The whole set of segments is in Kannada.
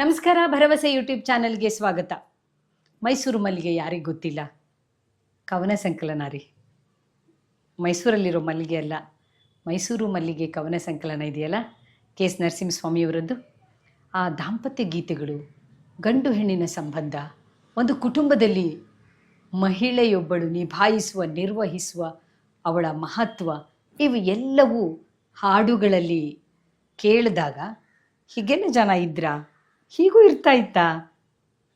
ನಮಸ್ಕಾರ, ಭರವಸೆ ಯೂಟ್ಯೂಬ್ ಚಾನೆಲ್ಗೆ ಸ್ವಾಗತ. ಮೈಸೂರು ಮಲ್ಲಿಗೆ ಯಾರಿಗೆ ಗೊತ್ತಿಲ್ಲ? ಕವನ ಸಂಕಲನ ರೀ. ಮೈಸೂರಲ್ಲಿರೋ ಮಲ್ಲಿಗೆ ಅಲ್ಲ, ಮೈಸೂರು ಮಲ್ಲಿಗೆ ಕವನ ಸಂಕಲನ ಇದೆಯಲ್ಲ, ಕೆ ಎಸ್ ನರಸಿಂಹಸ್ವಾಮಿಯವರದ್ದು ಆ ದಾಂಪತ್ಯ ಗೀತೆಗಳು, ಗಂಡು ಹೆಣ್ಣಿನ ಸಂಬಂಧ, ಒಂದು ಕುಟುಂಬದಲ್ಲಿ ಮಹಿಳೆಯೊಬ್ಬಳು ನಿಭಾಯಿಸುವ, ನಿರ್ವಹಿಸುವ ಅವಳ ಮಹತ್ವ, ಇವು ಎಲ್ಲವೂ ಹಾಡುಗಳಲ್ಲಿ ಕೇಳಿದಾಗ ಹೀಗೇನು ಜನ ಇದ್ರಾ? ಹೀಗೂ ಇರ್ತಾ ಇತ್ತಾ?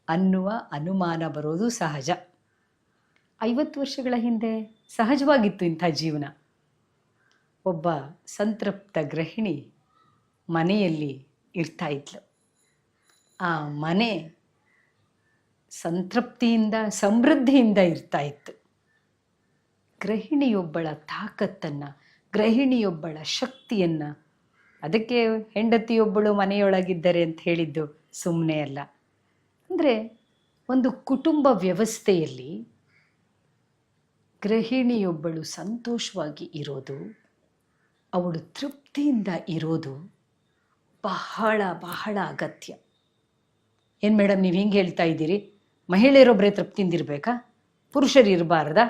ಅನ್ನುವ ಅನುಮಾನ ಬರೋದು ಸಹಜ. ಐವತ್ತು ವರ್ಷಗಳ ಹಿಂದೆ ಸಹಜವಾಗಿತ್ತು ಇಂಥ ಜೀವನ. ಒಬ್ಬ ಸಂತೃಪ್ತ ಗೃಹಿಣಿ ಮನೆಯಲ್ಲಿ ಇರ್ತಾ ಇದ್ಲು. ಆ ಮನೆ ಸಂತೃಪ್ತಿಯಿಂದ, ಸಮೃದ್ಧಿಯಿಂದ ಇರ್ತಾ ಇತ್ತು. ಗೃಹಿಣಿಯೊಬ್ಬಳ ತಾಕತ್ತನ್ನು, ಗೃಹಿಣಿಯೊಬ್ಬಳ ಶಕ್ತಿಯನ್ನು, ಅದಕ್ಕೆ ಹೆಂಡತಿಯೊಬ್ಬಳು ಮನೆಯೊಳಗಿದ್ದರೆ ಅಂತ ಹೇಳಿದ್ದು ಸುಮ್ಮನೆ ಅಲ್ಲ. ಅಂದರೆ ಒಂದು ಕುಟುಂಬ ವ್ಯವಸ್ಥೆಯಲ್ಲಿ ಗೃಹಿಣಿಯೊಬ್ಬಳು ಸಂತೋಷವಾಗಿ ಇರೋದು, ಅವಳು ತೃಪ್ತಿಯಿಂದ ಇರೋದು ಬಹಳ ಬಹಳ ಅಗತ್ಯ. ಏನು ಮೇಡಮ್, ನೀವು ಹಿಂಗೆ ಹೇಳ್ತಾ ಇದ್ದೀರಿ? ಮಹಿಳೆಯರೊಬ್ಬರೇ ತೃಪ್ತಿಯಿಂದ ಇರಬೇಕಾ ಪುರುಷರು ಇರಬಾರ್ದಾ?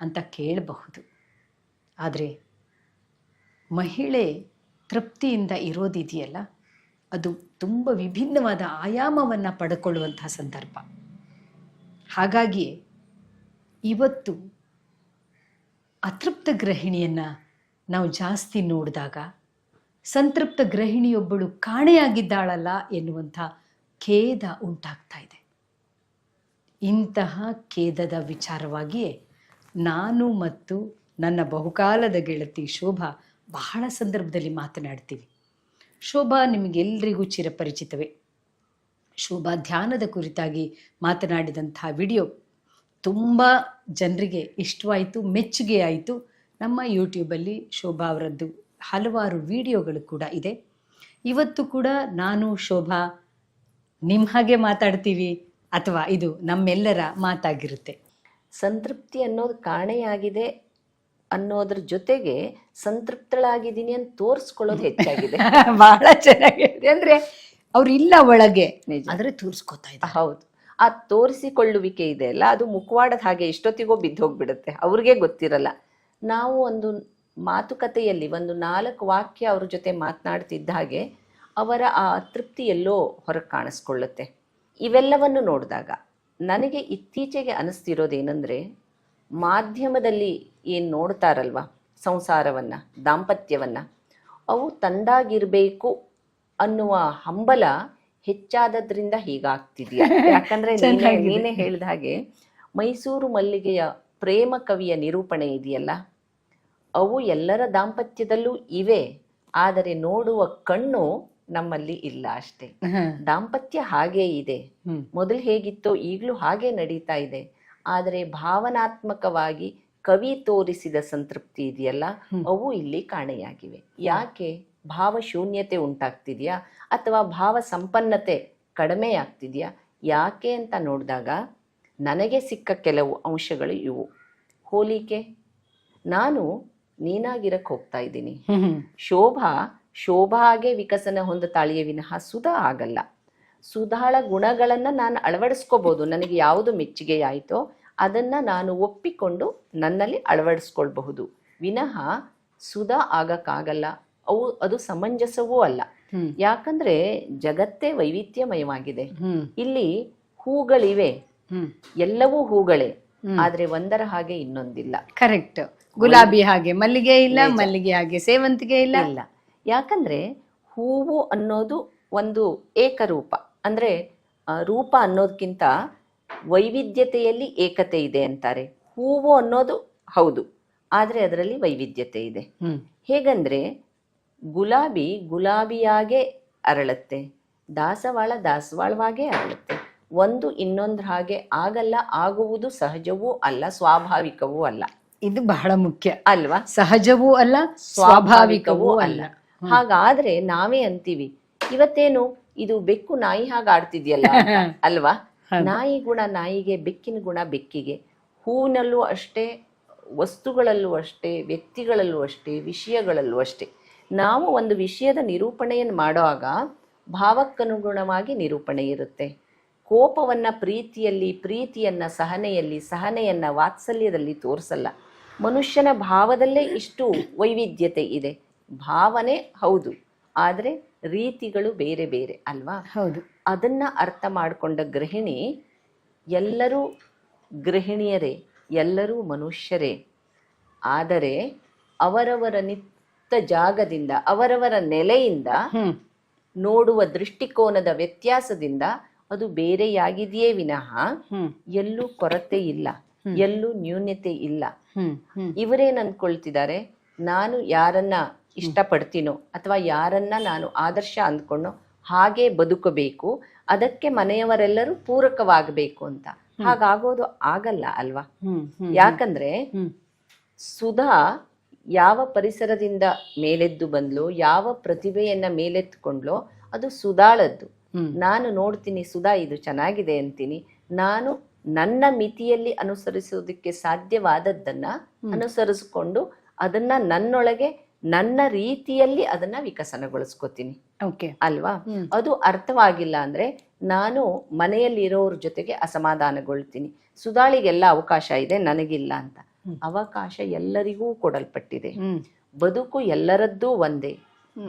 ಅಂತ ಕೇಳಬಹುದು. ಆದರೆ ಮಹಿಳೆ ತೃಪ್ತಿಯಿಂದ ಇರೋದಿದೆಯಲ್ಲ ಅದು ತುಂಬ ವಿಭಿನ್ನವಾದ ಆಯಾಮವನ್ನು ಪಡ್ಕೊಳ್ಳುವಂತಹ ಸಂದರ್ಭ. ಹಾಗಾಗಿ ಇವತ್ತು ಅತೃಪ್ತ ಗೃಹಿಣಿಯನ್ನು ನಾವು ಜಾಸ್ತಿ ನೋಡಿದಾಗ ಸಂತೃಪ್ತ ಗೃಹಿಣಿಯೊಬ್ಬಳು ಕಾಣೆಯಾಗಿದ್ದಾಳಲ್ಲ ಎನ್ನುವಂಥ ಖೇದ ಉಂಟಾಗ್ತಾ ಇದೆ. ಇಂತಹ ಖೇದದ ವಿಚಾರವಾಗಿಯೇ ನಾನು ಮತ್ತು ನನ್ನ ಬಹುಕಾಲದ ಗೆಳತಿ ಶೋಭಾ ಬಹಳ ಸಂದರ್ಭದಲ್ಲಿ ಮಾತನಾಡ್ತೀವಿ. ಶೋಭಾ ನಿಮಗೆಲ್ಲರಿಗೂ ಚಿರಪರಿಚಿತವೇ. ಶೋಭಾ ಧ್ಯಾನದ ಕುರಿತಾಗಿ ಮಾತನಾಡಿದಂಥ ವಿಡಿಯೋ ತುಂಬ ಜನರಿಗೆ ಇಷ್ಟವಾಯಿತು, ಮೆಚ್ಚುಗೆ ಆಯಿತು. ನಮ್ಮ ಯೂಟ್ಯೂಬಲ್ಲಿ ಶೋಭಾ ಅವರದ್ದು ಹಲವಾರು ವಿಡಿಯೋಗಳು ಕೂಡ ಇದೆ. ಇವತ್ತು ಕೂಡ ನಾನು, ಶೋಭಾ ನಿಮ್ಮ ಹಾಗೆ ಮಾತಾಡ್ತೀವಿ ಅಥವಾ ಇದು ನಮ್ಮೆಲ್ಲರ ಮಾತಾಗಿರುತ್ತೆ. ಸಂತೃಪ್ತಿ ಅನ್ನೋದು ಕಾಣೆಯಾಗಿದೆ. ಅನ್ನೋದ್ರ ಜೊತೆಗೆ ಸಂತೃಪ್ತಳಾಗಿದ್ದೀನಿ ಅಂತ ತೋರಿಸ್ಕೊಳ್ಳೋದು ಹೆಚ್ಚಾಗಿದೆ. ಬಹಳ ಚೆನ್ನಾಗಿದೆ. ಅಂದ್ರೆ ಅವ್ರು ಇಲ್ಲ ಒಳಗೆ. ಅಂದ್ರೆ ತೋರಿಸ್ಕೊತಾ ಇದ್ದಾರೆ. ಹೌದು. ಆ ತೋರಿಸಿಕೊಳ್ಳುವಿಕೆ ಇದೆ ಅಲ್ಲ ಅದು ಮುಖವಾಡದ ಹಾಗೆ ಎಷ್ಟೊತ್ತಿಗೋ ಬಿದ್ದು ಹೋಗ್ಬಿಡುತ್ತೆ. ಅವ್ರಿಗೆ ಗೊತ್ತಿರಲ್ಲ. ನಾವು ಒಂದು ಮಾತುಕತೆಯಲ್ಲಿ ಒಂದು ನಾಲ್ಕು ವಾಕ್ಯ ಅವ್ರ ಜೊತೆ ಮಾತನಾಡ್ತಿದ್ದ ಹಾಗೆ ಅವರ ಆ ಅತೃಪ್ತಿ ಎಲ್ಲೋ ಹೊರಗೆ ಕಾಣಿಸ್ಕೊಳ್ಳುತ್ತೆ. ಇವೆಲ್ಲವನ್ನು ನೋಡಿದಾಗ ನನಗೆ ಇತ್ತೀಚೆಗೆ ಅನಿಸ್ತಿರೋದೇನೆಂದರೆ ಮಾಧ್ಯಮದಲ್ಲಿ ಏನು ನೋಡ್ತಾರಲ್ವ? ಸಂಸಾರವನ್ನು ದಾಂಪತ್ಯವನ್ನು. ಅವು ತಂದಾಗಿರಬೇಕು ಅನ್ನುವ ಹಂಬಲ ಹೆಚ್ಚಾದದ್ರಿಂದ ಹೀಗಾಗ್ತಿದೆಯಾ? ಯಾಕಂದ್ರೆ ನೀನೇ ಹೇಳಿದ ಹಾಗೆ ಮೈಸೂರು ಮಲ್ಲಿಗೆಯ ಪ್ರೇಮ ಕವಿಯ ನಿರೂಪಣೆ ಇದೆಯಲ್ಲ? ಅವು ಎಲ್ಲರ ದಾಂಪತ್ಯದಲ್ಲೂ ಇವೆ ಆದರೆ ನೋಡುವ ಕಣ್ಣು ನಮ್ಮಲ್ಲಿ ಇಲ್ಲ ಅಷ್ಟೇ. ದಾಂಪತ್ಯ ಹಾಗೇ ಇದೆ. ಮೊದಲು ಹೇಗಿತ್ತೋ ಈಗಲೂ ಹಾಗೆ ನಡೀತಾ ಇದೆ. ಆದರೆ ಭಾವನಾತ್ಮಕವಾಗಿ ಕವಿ ತೋರಿಸಿದ ಸಂತೃಪ್ತಿ ಇದೆಯಲ್ಲ. ಅವು ಇಲ್ಲಿ ಕಾಣೆಯಾಗಿವೆ. ಯಾಕೆ? ಭಾವ ಶೂನ್ಯತೆ ಉಂಟಾಗ್ತಿದೆಯಾ? ಅಥವಾ ಭಾವ ಸಂಪನ್ನತೆ ಕಡಿಮೆ ಆಗ್ತಿದೆಯಾ ಯಾಕೆ ಅಂತ ನೋಡಿದಾಗ ನನಗೆ ಸಿಕ್ಕ ಕೆಲವು ಅಂಶಗಳು ಇವು. ಹೋಲಿಕೆ. ನಾನು ನೀನಾಗಿರಕ್ಕೆ ಹೋಗ್ತಾ ಇದ್ದೀನಿ. ಶೋಭಾ ಶೋಭಾಗೆ ವಿಕಸನ ಹೊಂದುತ್ತಾಳೆಯೇ ವಿನಃ ಸುಧಾ ಆಗಲ್ಲ. ಸುಧಾಳ ಗುಣಗಳನ್ನು ನಾನು ಅಳವಡಿಸ್ಕೋಬೋದು. ನನಗೆ ಯಾವುದು ಮೆಚ್ಚುಗೆ ಆಯಿತೋ ಅದನ್ನು ನಾನು ಒಪ್ಪಿಕೊಂಡು ನನ್ನಲ್ಲಿ ಅಳವಡಿಸ್ಕೊಳ್ಬಹುದು. ವಿನಃ ಸುಧಾ ಆಗಕ್ಕಾಗಲ್ಲ. ಅವು ಅದು ಸಮಂಜಸವೂ ಅಲ್ಲ. ಯಾಕಂದ್ರೆ ಜಗತ್ತೇ ವೈವಿಧ್ಯಮಯವಾಗಿದೆ. ಇಲ್ಲಿ ಹೂಗಳಿವೆ. ಎಲ್ಲವೂ ಹೂಗಳೇ. ಆದ್ರೆ ಒಂದರ ಹಾಗೆ ಇನ್ನೊಂದಿಲ್ಲ. ಕರೆಕ್ಟ್ ಗುಲಾಬಿ ಹಾಗೆ ಮಲ್ಲಿಗೆ ಇಲ್ಲ ಮಲ್ಲಿಗೆ ಹಾಗೆ ಸೇವಂತಿಗೆ ಇಲ್ಲ. ಇಲ್ಲ. ಯಾಕಂದ್ರೆ ಹೂವು ಅನ್ನೋದು ಒಂದು ಏಕರೂಪ. ಅಂದ್ರೆ ರೂಪ ಅನ್ನೋದಕ್ಕಿಂತ ವೈವಿಧ್ಯತೆಯಲ್ಲಿ ಏಕತೆ ಇದೆ ಅಂತಾರೆ. ಹೂವು ಅನ್ನೋದು ಹೌದು ಆದರೆ ಅದರಲ್ಲಿ ವೈವಿಧ್ಯತೆ ಇದೆ. ಹೇಗಂದ್ರೆ ಗುಲಾಬಿ ಗುಲಾಬಿಯಾಗೆ ಅರಳುತ್ತೆ ದಾಸವಾಳ ದಾಸವಾಳವಾಗೇ ಅರಳುತ್ತೆ. ಒಂದು ಇನ್ನೊಂದ್ರ ಹಾಗೆ ಆಗಲ್ಲ ಆಗುವುದು ಸಹಜವೂ ಅಲ್ಲ ಸ್ವಾಭಾವಿಕವೂ ಅಲ್ಲ. ಇದು ಬಹಳ ಮುಖ್ಯ. ಅಲ್ವಾ? ಸಹಜವೂ ಅಲ್ಲ ಸ್ವಾಭಾವಿಕವೂ ಅಲ್ಲ. ಹಾಗಾದ್ರೆ ನಾವೇ ಅಂತೀವಿ ಇವತ್ತೇನು ಇದು ಬೆಕ್ಕು ನಾಯಿ ಹಾಗೆ ಆಡ್ತಿದ್ಯಲ್ಲ ಅಲ್ವಾ. ನಾಯಿ ಗುಣ ನಾಯಿಗೆ ಬೆಕ್ಕಿನ ಗುಣ ಬೆಕ್ಕಿಗೆ. ಹೂವಿನಲ್ಲೂ ಅಷ್ಟೇ ವಸ್ತುಗಳಲ್ಲೂ ಅಷ್ಟೇ ವ್ಯಕ್ತಿಗಳಲ್ಲೂ ಅಷ್ಟೇ ವಿಷಯಗಳಲ್ಲೂ ಅಷ್ಟೇ. ನಾವು ಒಂದು ವಿಷಯದ ನಿರೂಪಣೆಯನ್ನು ಮಾಡುವಾಗ ಭಾವಕ್ಕನುಗುಣವಾಗಿ ನಿರೂಪಣೆ ಇರುತ್ತೆ. ಕೋಪವನ್ನ ಪ್ರೀತಿಯಲ್ಲಿ ಪ್ರೀತಿಯನ್ನ ಸಹನೆಯಲ್ಲಿ ಸಹನೆಯನ್ನ ವಾತ್ಸಲ್ಯದಲ್ಲಿ ತೋರಿಸಲ್ಲ. ಮನುಷ್ಯನ ಭಾವದಲ್ಲೇ ಇಷ್ಟು ವೈವಿಧ್ಯತೆ ಇದೆ. ಭಾವನೆ ಹೌದು. ಆದರೆ ರೀತಿಗಳು ಬೇರೆ ಬೇರೆ ಅಲ್ವಾ? ಹೌದು. ಅದನ್ನ ಅರ್ಥ ಮಾಡಿಕೊಂಡ ಗೃಹಿಣಿ ಎಲ್ಲರೂ ಗೃಹಿಣಿಯರೇ ಎಲ್ಲರೂ ಮನುಷ್ಯರೇ. ಆದರೆ ಅವರವರ ನಿತ್ಯ ಜಾಗದಿಂದ ಅವರವರ ನೆಲೆಯಿಂದ ನೋಡುವ ದೃಷ್ಟಿಕೋನದ ವ್ಯತ್ಯಾಸದಿಂದ ಅದು ಬೇರೆಯಾಗಿದೆಯೇ ವಿನಃ ಎಲ್ಲೂ ಕೊರತೆ ಇಲ್ಲ ಎಲ್ಲೂ ನ್ಯೂನ್ಯತೆ ಇಲ್ಲ. ಇವರೇನ್ ಅನ್ಕೊಳ್ತಿದ್ದಾರೆ ನಾನು ಯಾರನ್ನ ಇಷ್ಟಪಡ್ತೀನೋ ಅಥವಾ ಯಾರನ್ನ ನಾನು ಆದರ್ಶ ಅಂದ್ಕೊಂಡು ಹಾಗೆ ಬದುಕಬೇಕು. ಅದಕ್ಕೆ ಮನೆಯವರೆಲ್ಲರೂ ಪೂರಕವಾಗಬೇಕು ಅಂತ. ಹಾಗಾಗೋದು ಆಗಲ್ಲ ಅಲ್ವಾ? ಯಾಕಂದ್ರೆ ಸುಧಾ ಯಾವ ಪರಿಸರದಿಂದ ಮೇಲೆದ್ದು ಬಂದ್ಲೋ ಯಾವ ಪ್ರತಿಭೆಯನ್ನ ಮೇಲೆತ್ಕೊಂಡ್ಲೋ ಅದು ಸುಧಾಳದ್ದು. ನಾನು ನೋಡ್ತೀನಿ ಸುಧಾ ಇದು ಚೆನ್ನಾಗಿದೆ ಅಂತೀನಿ. ನಾನು ನನ್ನ ಮಿತಿಯಲ್ಲಿ ಅನುಸರಿಸೋದಕ್ಕೆ ಸಾಧ್ಯವಾದದ್ದನ್ನ ಅನುಸರಿಸಿಕೊಂಡು ಅದನ್ನ ನನ್ನೊಳಗೆ ನನ್ನ ರೀತಿಯಲ್ಲಿ ಅದನ್ನ ವಿಕಸನಗೊಳಿಸ್ಕೋತೀನಿ. ಓಕೆ. ಅಲ್ವಾ? ಅದು ಅರ್ಥವಾಗಿಲ್ಲ ಅಂದ್ರೆ ನಾನು ಮನೆಯಲ್ಲಿ ಇರೋರ ಜೊತೆಗೆ ಅಸಮಾಧಾನಗೊಳ್ತೀನಿ. ಸುಧಾಳಿಗೆಲ್ಲ ಅವಕಾಶ ಇದೆ ನನಗಿಲ್ಲ ಅಂತ. ಅವಕಾಶ ಎಲ್ಲರಿಗೂ ಕೊಡಲ್ಪಟ್ಟಿದೆ. ಬದುಕು ಎಲ್ಲರದ್ದೂ ಒಂದೇ.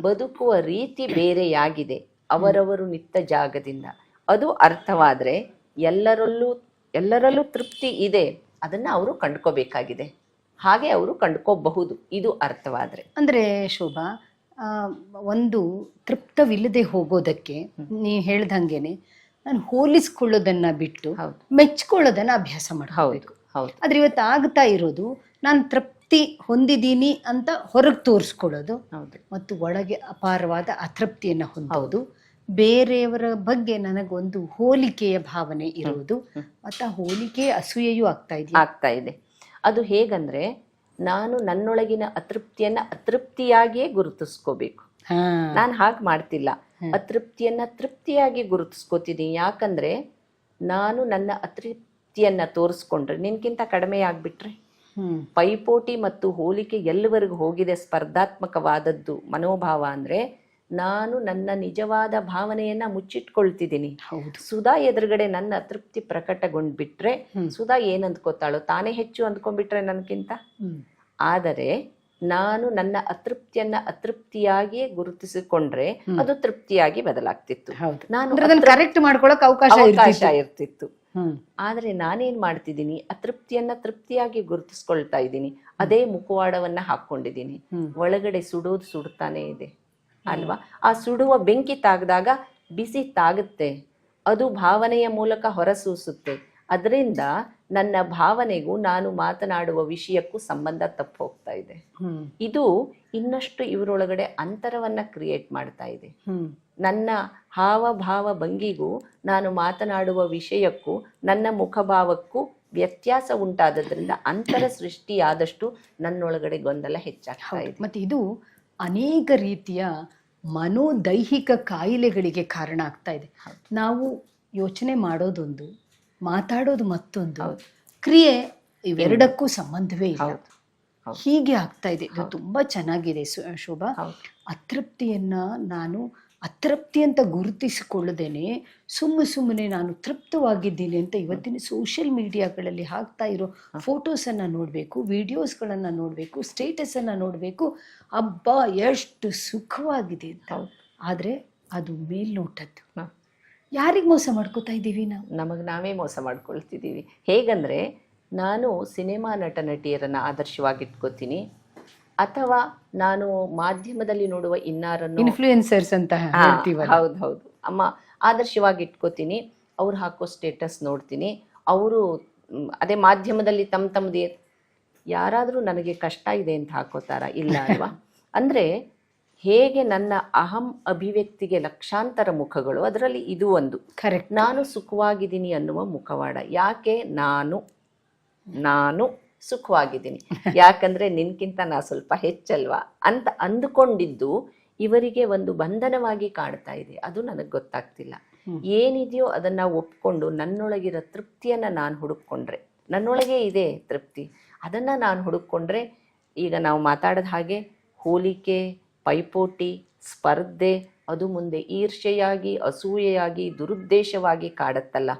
ಬದುಕುವ ರೀತಿ ಬೇರೆಯಾಗಿದೆ ಅವರವರು ನಿತ್ತ ಜಾಗದಿಂದ. ಅದು ಅರ್ಥವಾದ್ರೆ ಎಲ್ಲರಲ್ಲೂ ಎಲ್ಲರಲ್ಲೂ ತೃಪ್ತಿ ಇದೆ. ಅದನ್ನ ಅವರು ಕಂಡ್ಕೋಬೇಕಾಗಿದೆ. ಹಾಗೆ ಅವರು ಕಂಡುಕೋಬಹುದು. ಇದು ಅರ್ಥವಾದ್ರೆ. ಅಂದ್ರೆ ಶೋಭಾ ಒಂದು ತೃಪ್ತವಿಲ್ಲದೆ ಹೋಗೋದಕ್ಕೆ ನೀ ಹೇಳ್ದಂಗೆನೆ ನಾನು ಹೋಲಿಸ್ಕೊಳ್ಳೋದನ್ನ ಬಿಟ್ಟು ಮೆಚ್ಕೊಳ್ಳೋದನ್ನ ಅಭ್ಯಾಸ ಮಾಡಬೇಕು ಹೌದು ಹೌದು. ಆದ್ರೆ ಇವತ್ತು ಆಗ್ತಾ ಇರೋದು ನಾನು ತೃಪ್ತಿ ಹೊಂದಿದ್ದೀನಿ ಅಂತ ಹೊರಗೆ ತೋರಿಸ್ಕೊಳ್ಳೋದು ಹೌದು. ಮತ್ತು ಒಳಗೆ ಅಪಾರವಾದ ಅತೃಪ್ತಿಯನ್ನು ಹೊಂದೋದು. ಬೇರೆಯವರ ಬಗ್ಗೆ ನನಗೊಂದು ಹೋಲಿಕೆಯ ಭಾವನೆ ಇರುವುದು ಮತ್ತು ಆ ಹೋಲಿಕೆ ಅಸೂಯೆಯೂ ಆಗ್ತಾ ಇದೆ ಆಗ್ತಾ ಇದೆ. ಅದು ಹೇಗಂದ್ರೆ ನಾನು ನನ್ನೊಳಗಿನ ಅತೃಪ್ತಿಯನ್ನ ಅತೃಪ್ತಿಯಾಗಿಯೇ ಗುರುತಿಸ್ಕೋಬೇಕು. ನಾನು ಹಾಗೆ ಮಾಡ್ತಿಲ್ಲ. ಅತೃಪ್ತಿಯನ್ನ ತೃಪ್ತಿಯಾಗಿ ಗುರುತಿಸ್ಕೋತೀನಿ. ಯಾಕಂದ್ರೆ ನಾನು ನನ್ನ ಅತೃಪ್ತಿಯನ್ನ ತೋರಿಸ್ಕೊಂಡ್ರೆ ನಿನ್ಕಿಂತ ಕಡಿಮೆ ಆಗ್ಬಿಟ್ರೆ. ಪೈಪೋಟಿ ಮತ್ತು ಹೋಲಿಕೆ ಎಲ್ಲವರೆಗೂ ಹೋಗಿದೆ ಸ್ಪರ್ಧಾತ್ಮಕವಾದದ್ದು ಮನೋಭಾವ ಅಂದ್ರೆ ನಾನು ನನ್ನ ನಿಜವಾದ ಭಾವನೆಯನ್ನ ಮುಚ್ಚಿಟ್ಕೊಳ್ತಿದ್ದೀನಿ. ಸುಧಾ ಎದುರುಗಡೆ ನನ್ನ ಅತೃಪ್ತಿ ಪ್ರಕಟಗೊಂಡ್ಬಿಟ್ರೆ ಸುಧಾ ಏನ್ ಅಂದ್ಕೋತಾಳೋ ತಾನೇ ಹೆಚ್ಚು ಅಂದ್ಕೊಂಡ್ಬಿಟ್ರೆ ನನ್ಕಿಂತ? ಆದರೆ ನಾನು ನನ್ನ ಅತೃಪ್ತಿಯನ್ನ ಅತೃಪ್ತಿಯಾಗಿಯೇ ಗುರುತಿಸಿಕೊಂಡ್ರೆ ಅದು ತೃಪ್ತಿಯಾಗಿ ಬದಲಾಗ್ತಿತ್ತು. ನಾನು ಕರೆಕ್ಟ್ ಮಾಡ್ಕೊಳಕ್ ಅವಕಾಶ ಇರ್ತಿತ್ತು. ಆದ್ರೆ ನಾನೇನ್ ಮಾಡ್ತಿದ್ದೀನಿ? ಅತೃಪ್ತಿಯನ್ನ ತೃಪ್ತಿಯಾಗಿ ಗುರುತಿಸ್ಕೊಳ್ತಾ ಇದ್ದೀನಿ. ಅದೇ ಮುಖವಾಡವನ್ನ ಹಾಕೊಂಡಿದ್ದೀನಿ ಒಳಗಡೆ ಸುಡೋದು ಸುಡ್ತಾನೆ ಇದೆ. ಅಲ್ವಾ? ಆ ಸುಡುವ ಬೆಂಕಿ ತಾಗದಾಗ ಬಿಸಿ ತಾಗುತ್ತೆ. ಅದು ಭಾವನೆಯ ಮೂಲಕ ಹೊರಸೂಸುತ್ತೆ. ಅದರಿಂದ ನನ್ನ ಭಾವನೆಗೂ ನಾನು ಮಾತನಾಡುವ ವಿಷಯಕ್ಕೂ ಸಂಬಂಧ ತಪ್ಪು ಹೋಗ್ತಾ ಇದೆ. ಇದು ಇನ್ನಷ್ಟು ಇವರೊಳಗಡೆ ಅಂತರವನ್ನ ಕ್ರಿಯೇಟ್ ಮಾಡ್ತಾ ಇದೆ. ಹ್ಮ್. ನನ್ನ ಹಾವಭಾವ ಭಂಗಿಗೂ ನಾನು ಮಾತನಾಡುವ ವಿಷಯಕ್ಕೂ ನನ್ನ ಮುಖಭಾವಕ್ಕೂ ವ್ಯತ್ಯಾಸ ಉಂಟಾದದ್ರಿಂದ ಅಂತರ ಸೃಷ್ಟಿಯಾದಷ್ಟು ನನ್ನೊಳಗಡೆ ಗೊಂದಲ ಹೆಚ್ಚಾಗ್ತಾ ಇದೆ. ಮತ್ತೆ ಇದು ಅನೇಕ ರೀತಿಯ ಮನೋದೈಹಿಕ ಕಾಯಿಲೆಗಳಿಗೆ ಕಾರಣ ಆಗ್ತಾ ಇದೆ. ನಾವು ಯೋಚನೆ ಮಾಡೋದೊಂದು ಮಾತಾಡೋದು ಮತ್ತೊಂದು ಕ್ರಿಯೆ ಇವೆರಡಕ್ಕೂ ಸಂಬಂಧವೇ ಇಲ್ಲ. ಹೀಗೆ ಆಗ್ತಾ ಇದೆ. ಇದು ತುಂಬಾ ಚೆನ್ನಾಗಿದೆ ಶೋಭಾ. ಅತೃಪ್ತಿಯನ್ನ ನಾನು ಅತೃಪ್ತಿ ಅಂತ ಗುರುತಿಸಿಕೊಳ್ಳದೇನೆ ಸುಮ್ಮ ಸುಮ್ಮನೆ ನಾನು ತೃಪ್ತವಾಗಿದ್ದೀನಿ ಅಂತ ಇವತ್ತಿನ ಸೋಷಿಯಲ್ ಮೀಡಿಯಾಗಳಲ್ಲಿ ಹಾಕ್ತಾ ಇರೋ ಫೋಟೋಸನ್ನು ನೋಡಬೇಕು ವಿಡಿಯೋಸ್ಗಳನ್ನು ನೋಡಬೇಕು ಸ್ಟೇಟಸನ್ನು ನೋಡಬೇಕು ಅಬ್ಬಾ ಎಷ್ಟು ಸುಖವಾಗಿದೆ ಅಂತ. ಆದರೆ ಅದು ಮೇಲ್ನೋಟದ್ದು. ಯಾರಿಗೆ ಮೋಸ ಮಾಡ್ಕೋತಾ ಇದ್ದೀವಿ ನಾವು? ನಮಗೆ ನಾವೇ ಮೋಸ ಮಾಡ್ಕೊಳ್ತಿದ್ದೀವಿ. ಹೇಗಂದರೆ ನಾನು ಸಿನಿಮಾ ನಟ ನಟಿಯರನ್ನು ಆದರ್ಶವಾಗಿಟ್ಕೋತೀನಿ. ಅಥವಾ ನಾನು ಮಾಧ್ಯಮದಲ್ಲಿ ನೋಡುವ ಇನ್ನಾರನ್ನು ಇನ್ಫ್ಲೂಯೆನ್ಸರ್ಸ್ ಅಂತ ಹೌದು ಹೌದು. ಅಮ್ಮ ಆದರ್ಶವಾಗಿ ಇಟ್ಕೋತೀನಿ ಅವ್ರು ಹಾಕೋ ಸ್ಟೇಟಸ್ ನೋಡ್ತೀನಿ. ಅವರು ಅದೇ ಮಾಧ್ಯಮದಲ್ಲಿ ತಮ್ಮ ತಮ್ಮದೇ ಯಾರಾದರೂ ನನಗೆ ಕಷ್ಟ ಇದೆ ಅಂತ ಹಾಕೋತಾರ? ಇಲ್ಲ ಅಲ್ವಾ? ಅಂದ್ರೆ ಹೇಗೆ ನನ್ನ ಅಹಂ ಅಭಿವ್ಯಕ್ತಿಗೆ ಲಕ್ಷಾಂತರ ಮುಖಗಳು ಅದರಲ್ಲಿ ಇದು ಒಂದು. ಕರೆಕ್ಟ್ ನಾನು ಸುಖವಾಗಿದ್ದೀನಿ ಅನ್ನುವ ಮುಖವಾಡ. ಯಾಕೆ? ನಾನು ನಾನು ಸುಖವಾಗಿದ್ದೀನಿ. ಯಾಕಂದ್ರೆ ನಿನ್ಕಿಂತ ನಾ ಸ್ವಲ್ಪ ಹೆಚ್ಚಲ್ವಾ? ಅಂತ ಅಂದುಕೊಂಡಿದ್ದು ಇವರಿಗೆ ಒಂದು ಬಂಧನವಾಗಿ ಕಾಣ್ತಾ ಇದೆ. ಅದು ನನಗೆ ಗೊತ್ತಾಗ್ತಿಲ್ಲ. ಏನಿದೆಯೋ ಅದನ್ನ ಒಪ್ಕೊಂಡು ನನ್ನೊಳಗಿರೋ ತೃಪ್ತಿಯನ್ನ ನಾನು ಹುಡುಕೊಂಡ್ರೆ ನನ್ನೊಳಗೆ ಇದೆ ತೃಪ್ತಿ. ಅದನ್ನ ನಾನು ಹುಡುಕೊಂಡ್ರೆ ಈಗ ನಾವು ಮಾತಾಡದ ಹಾಗೆ ಹೋಲಿಕೆ ಪೈಪೋಟಿ ಸ್ಪರ್ಧೆ ಅದು ಮುಂದೆ ಈರ್ಷೆಯಾಗಿ ಅಸೂಯೆಯಾಗಿ ದುರುದ್ದೇಶವಾಗಿ ಕಾಡತ್ತಲ್ಲ.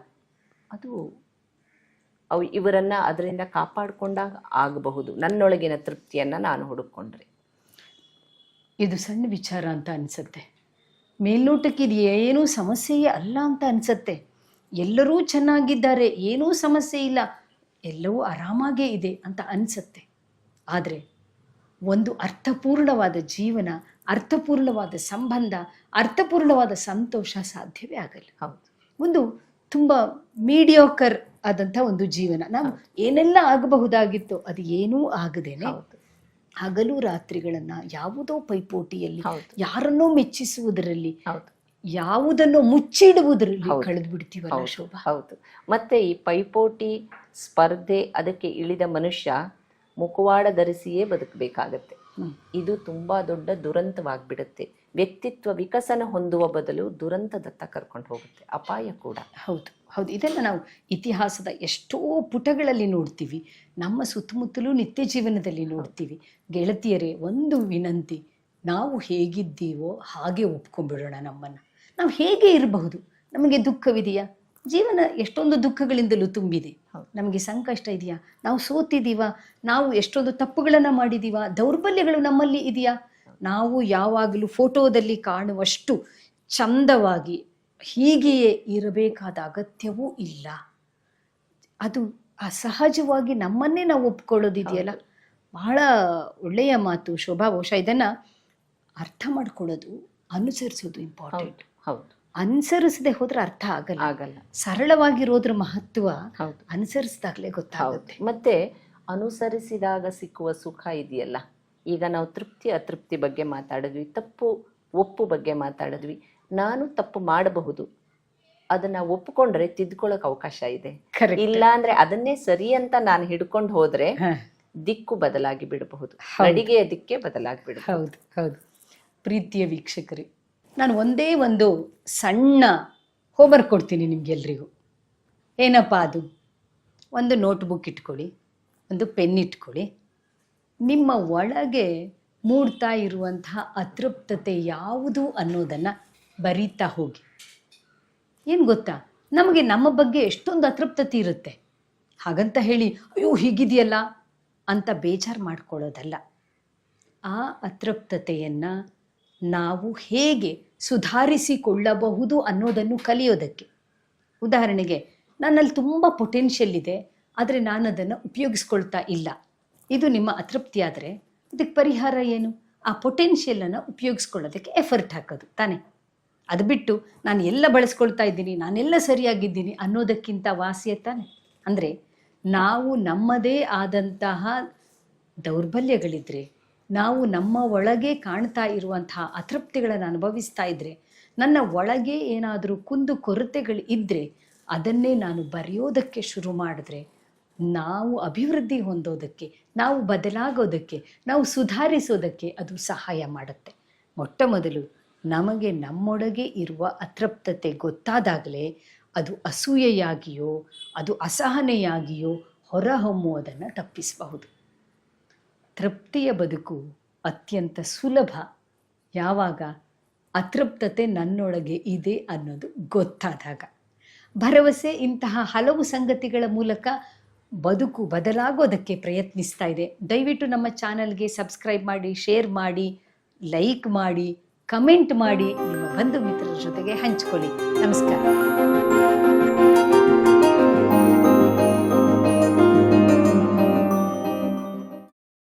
ಅದು ಅವು ಇವರನ್ನ ಅದರಿಂದ ಕಾಪಾಡಿಕೊಂಡಾಗ ಆಗಬಹುದು. ನನ್ನೊಳಗಿನ ತೃಪ್ತಿಯನ್ನು ನಾನು ಹುಡುಕೊಂಡ್ರೆ. ಇದು ಸಣ್ಣ ವಿಚಾರ ಅಂತ ಅನಿಸುತ್ತೆ. ಮೇಲ್ನೋಟಕ್ಕೆ ಇದು ಏನೂ ಸಮಸ್ಯೆಯೇ ಅಲ್ಲ ಅಂತ ಅನಿಸುತ್ತೆ. ಎಲ್ಲರೂ ಚೆನ್ನಾಗಿದ್ದಾರೆ ಏನೂ ಸಮಸ್ಯೆ ಇಲ್ಲ ಎಲ್ಲವೂ ಆರಾಮಾಗೇ ಇದೆ ಅಂತ ಅನಿಸುತ್ತೆ. ಆದರೆ ಒಂದು ಅರ್ಥಪೂರ್ಣವಾದ ಜೀವನ ಅರ್ಥಪೂರ್ಣವಾದ ಸಂಬಂಧ ಅರ್ಥಪೂರ್ಣವಾದ ಸಂತೋಷ ಸಾಧ್ಯವೇ ಆಗಲ್ಲ. ಹೌದು. ಒಂದು ತುಂಬ ಮೀಡಿಯೋಕರ್ ಆದಂಥ ಒಂದು ಜೀವನ. ನಾವು ಏನೆಲ್ಲ ಆಗಬಹುದಾಗಿತ್ತು ಅದು ಏನೂ ಆಗದೇನೆ ಹಗಲು ರಾತ್ರಿಗಳನ್ನ ಯಾವುದೋ ಪೈಪೋಟಿಯಲ್ಲಿ ಯಾರನ್ನೋ ಮೆಚ್ಚಿಸುವುದರಲ್ಲಿ ಯಾವುದನ್ನು ಮುಚ್ಚಿಡುವುದರಲ್ಲಿ. ಕಳೆದು ಬಿಡ್ತೀವಲ್ಲ ಹೌದು. ಶೋಭಾ? ಹೌದು. ಮತ್ತೆ ಈ ಪೈಪೋಟಿ ಸ್ಪರ್ಧೆ ಅದಕ್ಕೆ ಇಳಿದ ಮನುಷ್ಯ ಮುಖವಾಡ ಧರಿಸಿಯೇ ಬದುಕಬೇಕಾಗತ್ತೆ. ಇದು ತುಂಬಾ ದೊಡ್ಡ ದುರಂತವಾಗ್ಬಿಡುತ್ತೆ. ವ್ಯಕ್ತಿತ್ವ ವಿಕಸನ ಹೊಂದುವ ಬದಲು ದುರಂತದತ್ತ ಕರ್ಕೊಂಡು ಹೋಗುತ್ತೆ. ಅಪಾಯ ಕೂಡ. ಹೌದು. ಹೌದು ಇದೆಲ್ಲ ನಾವು ಇತಿಹಾಸದ ಎಷ್ಟೋ ಪುಟಗಳಲ್ಲಿ ನೋಡ್ತೀವಿ. ನಮ್ಮ ಸುತ್ತಮುತ್ತಲೂ ನಿತ್ಯ ಜೀವನದಲ್ಲಿ ನೋಡ್ತೀವಿ. ಗೆಳತಿಯರೇ ಒಂದು ವಿನಂತಿ ನಾವು ಹೇಗಿದ್ದೀವೋ ಹಾಗೆ ಒಪ್ಕೊಂಡ್ಬಿಡೋಣ ನಮ್ಮನ್ನು. ನಾವು ಹೇಗೆ ಇರಬಹುದು? ನಮಗೆ ದುಃಖವಿದೆಯಾ? ಜೀವನ ಎಷ್ಟೊಂದು ದುಃಖಗಳಿಂದಲೂ ತುಂಬಿದೆ. ನಮಗೆ ಸಂಕಷ್ಟ ಇದೆಯಾ? ನಾವು ಸೋತಿದ್ದೀವಾ? ನಾವು ಎಷ್ಟೊಂದು ತಪ್ಪುಗಳನ್ನು ಮಾಡಿದೀವಾ ದೌರ್ಬಲ್ಯಗಳು ನಮ್ಮಲ್ಲಿ ಇದೆಯಾ? ನಾವು ಯಾವಾಗಲೂ ಫೋಟೋದಲ್ಲಿ ಕಾಣುವಷ್ಟು ಚಂದವಾಗಿ ಹೀಗೆಯೇ ಇರಬೇಕಾದ ಅಗತ್ಯವೂ ಇಲ್ಲ. ಅದು ಅಸಹಜವಾಗಿ ನಮ್ಮನ್ನೇ ನಾವು ಒಪ್ಕೊಳ್ಳೋದಿದೆಯಲ್ಲ? ಬಹಳ ಒಳ್ಳೆಯ ಮಾತು ಶೋಭಾ ಬಹುಶಃ ಇದನ್ನು ಅರ್ಥ ಮಾಡ್ಕೊಳ್ಳೋದು ಅನುಸರಿಸೋದು ಇಂಪಾರ್ಟೆಂಟ್ ಹೌದು ಅನುಸರಿಸದೆ ಹೋದ್ರೆ ಅರ್ಥ ಆಗಲ್ಲ. ಆಗಲ್ಲ. ಸರಳವಾಗಿರೋದ್ರ ಮಹತ್ವ ಹೌದು. ಅನುಸರಿಸಿದಾಗಲೇ ಗೊತ್ತಾಗುತ್ತೆ. ಮತ್ತೆ ಅನುಸರಿಸಿದಾಗ ಸಿಕ್ಕುವ ಸುಖ ಇದೆಯಲ್ಲ? ಈಗ ನಾವು ತೃಪ್ತಿ ಅತೃಪ್ತಿ ಬಗ್ಗೆ ಮಾತಾಡಿದ್ವಿ ತಪ್ಪು ಒಪ್ಪು ಬಗ್ಗೆ ಮಾತಾಡಿದ್ವಿ. ನಾನು ತಪ್ಪು ಮಾಡಬಹುದು. ಅದನ್ನ ಒಪ್ಪಿಕೊಂಡ್ರೆ ತಿದ್ಕೊಳ್ಳೋಕೆ ಅವಕಾಶ ಇದೆ. ಇಲ್ಲ ಅಂದ್ರೆ ಅದನ್ನೇ ಸರಿ ಅಂತ ನಾನು ಹಿಡ್ಕೊಂಡು ಹೋದ್ರೆ ದಿಕ್ಕು ಬದಲಾಗಿ ಬಿಡಬಹುದು. ಅಡಿಗೆಯ ದಿಕ್ಕೇ ದಿಕ್ಕೆ ಬದಲಾಗಿ ಬಿಡಬಹುದು. ಹೌದು ಹೌದು. ಪ್ರೀತಿಯ ವೀಕ್ಷಕರೇ ನಾನು ಒಂದೇ ಒಂದು ಸಣ್ಣ ಹೋಮ್ವರ್ಕ್ ಕೊಡ್ತೀನಿ ನಿಮ್ಗೆಲ್ರಿಗೂ. ಏನಪ್ಪ ಅದು? ಒಂದು ನೋಟ್ಬುಕ್ ಇಟ್ಕೊಳ್ಳಿ ಒಂದು ಪೆನ್ ಇಟ್ಕೊಳ್ಳಿ. ನಿಮ್ಮ ಒಳಗೆ ಮೂಡ್ತಾ ಇರುವಂತಹ ಅತೃಪ್ತತೆ ಯಾವುದು ಅನ್ನೋದನ್ನು ಬರೀತಾ ಹೋಗಿ. ಏನು ಗೊತ್ತಾ? ನಮಗೆ ನಮ್ಮ ಬಗ್ಗೆ ಎಷ್ಟೊಂದು ಅತೃಪ್ತತೆ ಇರುತ್ತೆ. ಹಾಗಂತ ಹೇಳಿ, ಅಯ್ಯೋ, ಹೀಗಿದೆಯಲ್ಲ? ಅಂತ ಬೇಜಾರು ಮಾಡ್ಕೊಳ್ಳೋದಲ್ಲ. ಆ ಅತೃಪ್ತತೆಯನ್ನು ನಾವು ಹೇಗೆ ಸುಧಾರಿಸಿಕೊಳ್ಳಬಹುದು ಅನ್ನೋದನ್ನು ಕಲಿಯೋದಕ್ಕೆ. ಉದಾಹರಣೆಗೆ, ನನ್ನಲ್ಲಿ ತುಂಬ ಪೊಟೆನ್ಷಿಯಲ್ ಇದೆ, ಆದರೆ ನಾನು ಅದನ್ನು ಉಪಯೋಗಿಸ್ಕೊಳ್ತಾ ಇಲ್ಲ. ಇದು ನಿಮ್ಮ ಅತೃಪ್ತಿ ಆದರೆ, ಇದಕ್ಕೆ ಪರಿಹಾರ ಏನು? ಆ ಪೊಟೆನ್ಷಿಯಲನ್ನು ಉಪಯೋಗಿಸ್ಕೊಳ್ಳೋದಕ್ಕೆ ಎಫರ್ಟ್ ಹಾಕೋದು, ತಾನೇ? ಅದು ಬಿಟ್ಟು ನಾನು ಎಲ್ಲ ಬಳಸ್ಕೊಳ್ತಾ ಇದ್ದೀನಿ, ನಾನೆಲ್ಲ ಸರಿಯಾಗಿದ್ದೀನಿ ಅನ್ನೋದಕ್ಕಿಂತ ವಾಸಿಯ ತಾನೆ. ಅಂದರೆ ನಾವು ನಮ್ಮದೇ ಆದಂತಹ ದೌರ್ಬಲ್ಯಗಳಿದ್ರೆ, ನಾವು ನಮ್ಮ ಒಳಗೆ ಕಾಣ್ತಾ ಇರುವಂತಹ ಅತೃಪ್ತಿಗಳನ್ನು ಅನುಭವಿಸ್ತಾ ಇದ್ರೆ, ನನ್ನ ಒಳಗೆ ಏನಾದರೂ ಕುಂದು ಕೊರತೆಗಳು ಇದ್ದರೆ ಅದನ್ನೇ ನಾನು ಬರೆಯೋದಕ್ಕೆ ಶುರು ಮಾಡಿದ್ರೆ, ನಾವು ಅಭಿವೃದ್ಧಿ ಹೊಂದೋದಕ್ಕೆ, ನಾವು ಬದಲಾಗೋದಕ್ಕೆ, ನಾವು ಸುಧಾರಿಸೋದಕ್ಕೆ ಅದು ಸಹಾಯ ಮಾಡುತ್ತೆ. ಮೊಟ್ಟ ಮೊದಲು ನಮಗೆ ನಮ್ಮೊಳಗೆ ಇರುವ ಅತೃಪ್ತತೆ ಗೊತ್ತಾದಾಗಲೇ ಅದು ಅಸೂಯೆಯಾಗಿಯೋ, ಅದು ಅಸಹನೆಯಾಗಿಯೋ ಹೊರಹೊಮ್ಮುವುದನ್ನು ತಪ್ಪಿಸಬಹುದು. ತೃಪ್ತಿಯ ಬದುಕು ಅತ್ಯಂತ ಸುಲಭ. ಯಾವಾಗ? ಅತೃಪ್ತತೆ ನನ್ನೊಳಗೆ ಇದೆ ಅನ್ನೋದು ಗೊತ್ತಾದಾಗ. ಭರವಸೆ ಇಂತಹ ಹಲವು ಸಂಗತಿಗಳ ಮೂಲಕ ಬದುಕು ಬದಲಾಗೋದಕ್ಕೆ ಪ್ರಯತ್ನಿಸ್ತಾ ಇದೆ. ದಯವಿಟ್ಟು ನಮ್ಮ ಚಾನಲ್ಗೆ ಸಬ್ಸ್ಕ್ರೈಬ್ ಮಾಡಿ, ಶೇರ್ ಮಾಡಿ, ಲೈಕ್ ಮಾಡಿ. ಕಮೆಂಟ್ ಮಾಡಿ ನಿಮ್ಮ ಬಂಧು ಮಿತ್ರರ ಜೊತೆಗೆ ಹಂಚ್ಕೊಳ್ಳಿ. ನಮಸ್ಕಾರ.